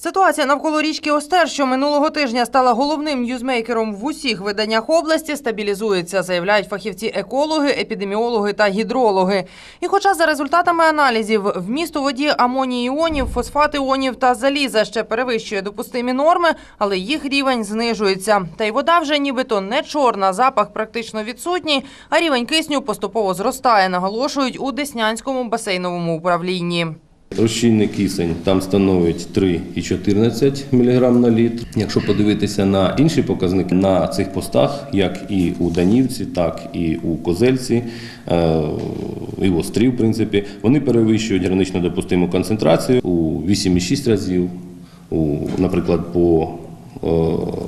Ситуація навколо річки Остер, що минулого тижня стала головним ньюзмейкером в усіх виданнях області, стабілізується, заявляють фахівці-екологи, епідеміологи та гідрологи. І хоча за результатами аналізів вміст у воді амонії іонів, фосфат іонів та заліза ще перевищує допустимі норми, але їх рівень знижується. Та й вода вже нібито не чорна, запах практично відсутній, а рівень кисню поступово зростає, наголошують у Деснянському басейновому управлінні. Розчинний кисень там становить 3,14 мг на літр. Якщо подивитися на інші показники на цих постах, як і у Данівці, так і у Козельці, е, і в Острі, в принципі, вони перевищують гранично допустиму концентрацію у 8,6 разів, у, наприклад, по е,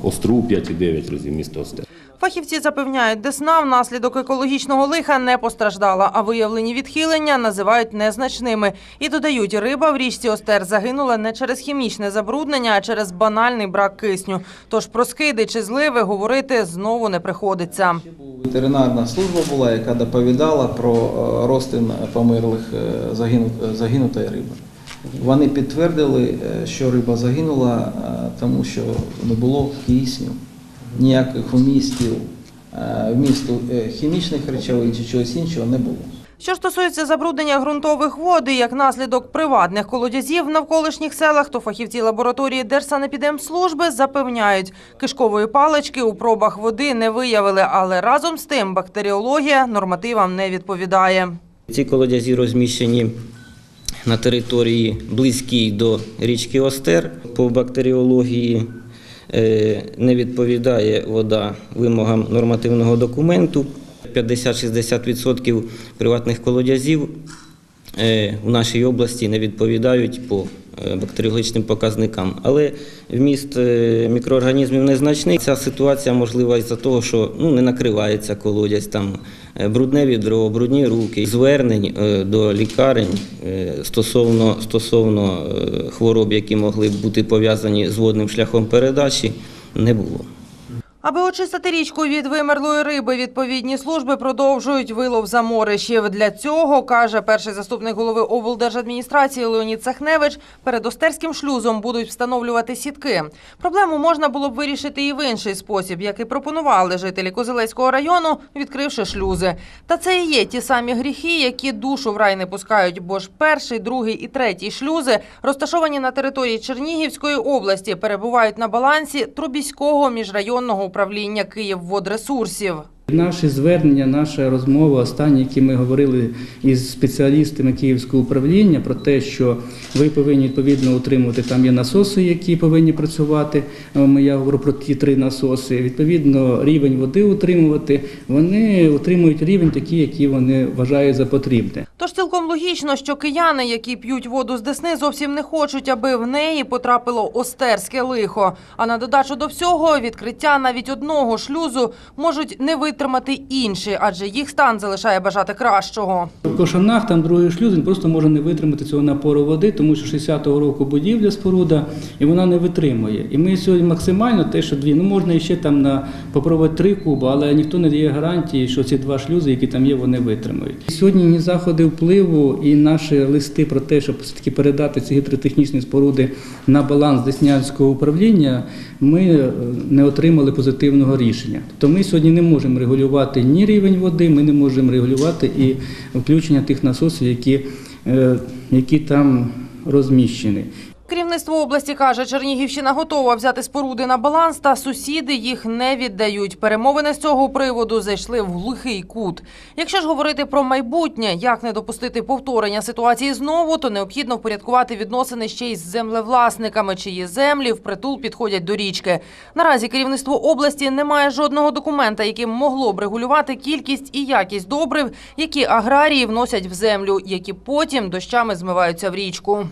Остру 5,9 разів місто Остер. Фахівці запевняють, Десна внаслідок екологічного лиха не постраждала, а виявлені відхилення називають незначними. І додають, риба в річці Остер загинула не через хімічне забруднення, а через банальний брак кисню. Тож про скиди чи зливи говорити знову не приходиться. Ветеринарна служба була, яка доповідала про е, розтин померлих е, загину- загинутої риби. Вони підтвердили, е, що риба загинула, е, тому що не було кисню, ніяких вмістів, е, вмісту е, хімічних речовин чи чогось іншого не було. Що ж стосується забруднення ґрунтових вод і як наслідок приватних колодязів в навколишніх селах, то фахівці лабораторії Держсанепідемслужби запевняють, кишкової палички у пробах води не виявили, але разом з тим бактеріологія нормативам не відповідає. Ці колодязі розміщені на території близькій до річки Остер. По бактеріології не відповідає вода вимогам нормативного документу. 50-60% приватних колодязів е, в нашій області не відповідають по е, бактеріологічним показникам. Але вміст е, мікроорганізмів незначний. Ця ситуація можлива із-за того, що ну, не накривається колодязь, там е, брудне відро, брудні руки. Звернень е, до лікарень е, стосовно, стосовно е, хвороб, які могли бути пов'язані з водним шляхом передачі, не було. Аби очистити річку від вимерлої риби, відповідні служби продовжують вилов заморишів. Для цього, каже перший заступник голови облдержадміністрації Леонід Сахневич, перед Остерським шлюзом будуть встановлювати сітки. Проблему можна було б вирішити і в інший спосіб, як і пропонували жителі Козелецького району, відкривши шлюзи. Та це і є ті самі гріхи, які душу в рай не пускають, бо ж перший, другий і третій шлюзи, розташовані на території Чернігівської області, перебувають на балансі Трубіського міжрайонного управління Київводресурсів. Наші звернення, наша розмова, останні, які ми говорили із спеціалістами Київського управління, про те, що ви повинні відповідно утримувати там є насоси, які повинні працювати. Е, Я говорю про ті три насоси. Відповідно, рівень води утримувати. Вони утримують рівень такий, який вони вважають за потрібне. Тож цілком логічно, що кияни, які п'ють воду з Десни, зовсім не хочуть, аби в неї потрапило остерське лихо. А на додачу до всього, відкриття навіть одного шлюзу можуть не витримати інші, адже їх стан залишає бажати кращого. В Кошанах там другий шлюз він просто може не витримати цього напору води, тому що 60-го року будівля споруда і вона не витримує. І ми сьогодні максимально те, що дві, ну можна ще там на попробувати три куби, але ніхто не дає гарантії, що ці два шлюзи, які там є, вони витримають. Сьогодні ні заходи впливу і наші листи про те, щоб все таки передати ці гідротехнічні споруди на баланс Деснянського управління, ми е, не отримали позитивного рішення. Тобто ми сьогодні не можемо регулювати ні рівень води, ми не можемо регулювати і включення тих насосів, які, е, які там розміщені. Керівництво області каже, Чернігівщина готова взяти споруди на баланс, та сусіди їх не віддають. Перемовини з цього приводу зайшли в глухий кут. Якщо ж говорити про майбутнє, як не допустити повторення ситуації знову, то необхідно впорядкувати відносини ще й з землевласниками, чиї землі впритул підходять до річки. Наразі керівництво області не має жодного документа, яким могло б регулювати кількість і якість добрив, які аграрії вносять в землю, які потім дощами змиваються в річку.